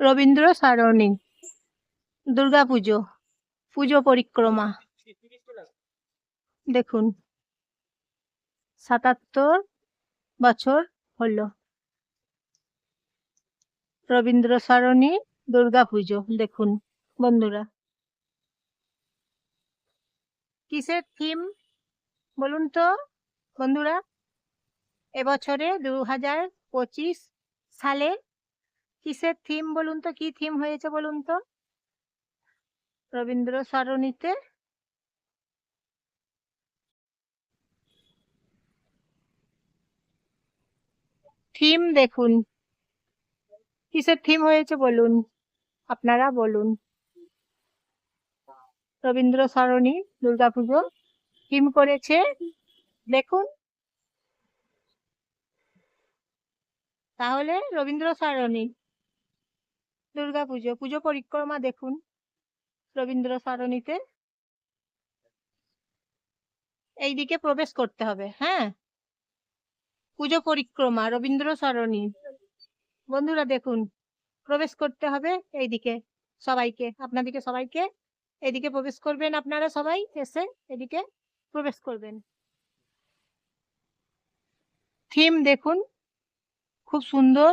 রবীন্দ্র সারণী দুর্গাপুজো পুজো পরিক্রমা। দেখুন, সাতাত্তর বছর হলো। রবীন্দ্র সারণী দুর্গাপুজো দেখুন, বন্ধুরা। কিসের থিম বলুন তো, বন্ধুরা? এবছরে দু হাজার পঁচিশ সালে কিসের থিম বলুন তো? কি থিম হয়েছে বলুন তো? রবীন্দ্র সারণীতে? থিম দেখুন। কিসের থিম হয়েছে বলুন? আপনারা বলুন। রবীন্দ্র সারণী, দুর্গাপুজো থিম করেছে? দেখুন। তাহলে রবীন্দ্র সারণী। দুর্গাপুজো পুজো পুজো পরিক্রমা দেখুন রবীন্দ্র সারণীতে। এইদিকে প্রবেশ করতে হবে হ্যাঁ? পুজো পরিক্রমা, রবীন্দ্র সরণি। বন্ধুরা দেখুন, প্রবেশ করতে হবে এইদিকে সবাইকে, আপনাদিকে সবাইকে। এদিকে প্রবেশ করবেন আপনারা সবাই, এসে এদিকে প্রবেশ করবেন। থিম দেখুন, খুব সুন্দর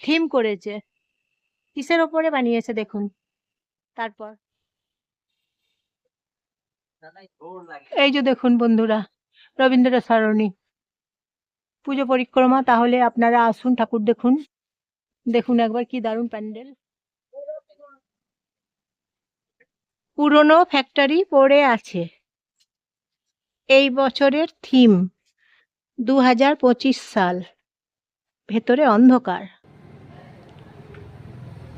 থিম করেছে। কিসের ওপরে বানিয়েছে দেখুন। তারপর। এই যে দেখুন বন্ধুরা, রবীন্দ্র সরণি। পুজো পরিক্রমা, তাহলে আপনারা আসুন ঠাকুর দেখুন। দেখুন একবার কি দারুণ প্যান্ডেল। পুরনো ফ্যাক্টরি পড়ে আছে। এই বছরের থিম দু হাজার পঁচিশ সাল। ভেতরে অন্ধকার।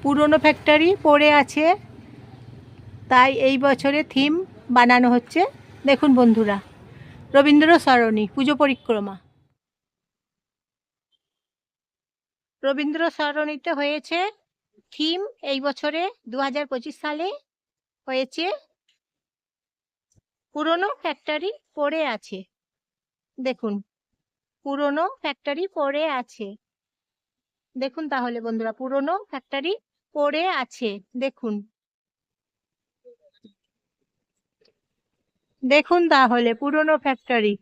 পুরনো ফ্যাক্টরি পড়ে আছে। তাই এই বছরে থিম বানানো হচ্ছে। দেখুন বন্ধুরা, রবীন্দ্র সরণি, পুজো পরিক্রমা। রবীন্দ্র সরণিতে হয়েছে থিম এই বছরে দু হাজার পঁচিশ সালে হয়েছে। পুরনো ফ্যাক্টরি পড়ে আছে। দেখুন, পুরনো ফ্যাক্টরি পড়ে আছে। দেখুন তাহলে বন্ধুরা, পুরনো ফ্যাক্টরি পড়ে আছে, দেখুন। দেখুন তাহলে, পুরনো ফ্যাক্টরি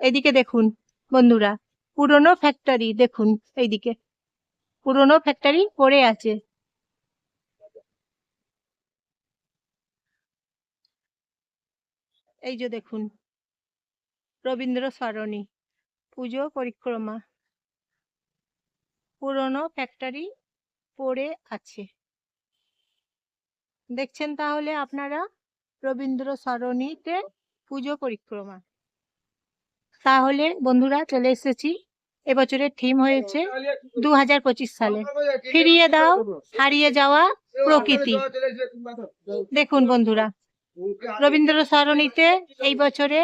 এদিকে দেখুন, বন্ধুরা, পুরনো ফ্যাক্টরি দেখুন, এইদিকে। পুরনো ফ্যাক্টরি পড়ে আছে। এই যে দেখুন, রবীন্দ্র সরণি, পুজো পরিক্রমা। পুরনো ফ্যাক্টরি পড়ে আছে। দেখছেন তাহলে আপনারা? রবীন্দ্র সরণিতে পুজো পরিক্রমা। তাহলে বন্ধুরা চলে এসেছি। এবছরের থিম হয়েছে দু হাজার পঁচিশ সালে। ফিরিয়ে দাও, হারিয়ে যাওয়া প্রকৃতি। দেখুন বন্ধুরা, রবীন্দ্র সরণিতে এই বছরে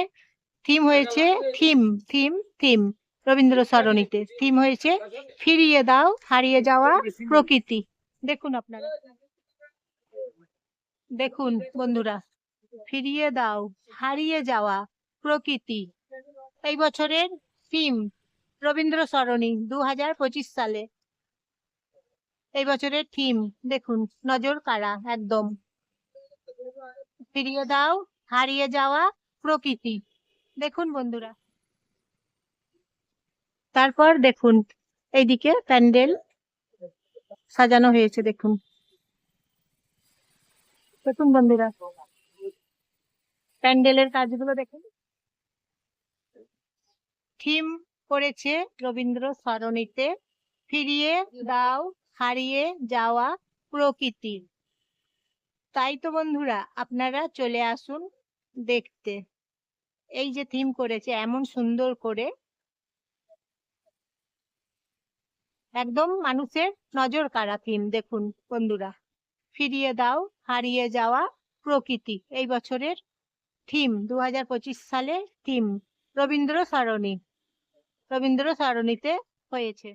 থিম হয়েছে থিম থিম থিম রবীন্দ্র সরণিতে। থিম হয়েছে, ফিরিয়ে দাও, হারিয়ে যাওয়া প্রকৃতি। দেখুন আপনারা। দেখুন বন্ধুরা, ফিরিয়ে দাও, হারিয়ে যাওয়া প্রকৃতি। এই বছরের থিম রবীন্দ্র সরণি দু হাজার পঁচিশ সালে। এই বছরের থিম দেখুন, নজর কাড়া, একদম। ফিরিয়ে দাও, হারিয়ে যাওয়া প্রকৃতি। দেখুন বন্ধুরা। তারপর দেখুন, এইদিকে প্যান্ডেল সাজানো হয়েছে, দেখুন। দেখুন বন্ধুরা, প্যান্ডেলের কাজগুলো দেখুন। থিম করেছে রবীন্দ্র সরণিতে, ফিরিয়ে দাও, হারিয়ে যাওয়া প্রকৃতি। তাই তো বন্ধুরা, আপনারা চলে আসুন দেখতে। এই যে থিম করেছে, এমন সুন্দর করে একদম মানুষের নজর কাড়া থিম, দেখুন বন্ধুরা। ফিরিয়ে দাও, হারিয়ে যাওয়া প্রকৃতি, এই বছরের থিম দু হাজার পঁচিশ সালে থিম, রবীন্দ্র সরণি। রবীন্দ্র সরণিতে হয়েছে।